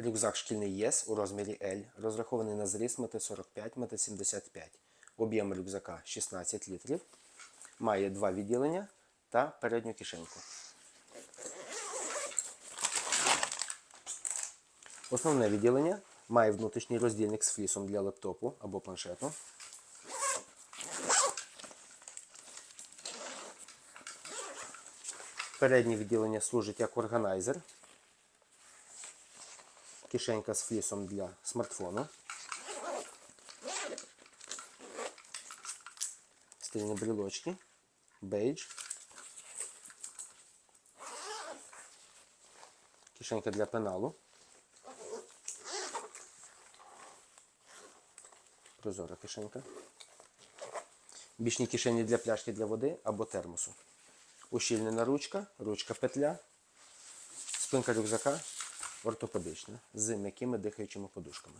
Рюкзак шкільний ЄС у розмірі L, розрахований на зріст 1,45 м 75 Об'єм рюкзака 16 літрів. Має два відділення та передню кишеньку. Основне відділення має внутрішній роздільник з флісом для лептопу або планшету. Переднє відділення служить як органайзер. Кишенька з флісом для смартфону. Стильні брілочки. Бейдж. Кишенька для пеналу. Прозора кишенька. Бічні кишені для пляшки для води або термосу. Ущільнена ручка, ручка петля, спинка рюкзака ортопедична з м'якими дихаючими подушками.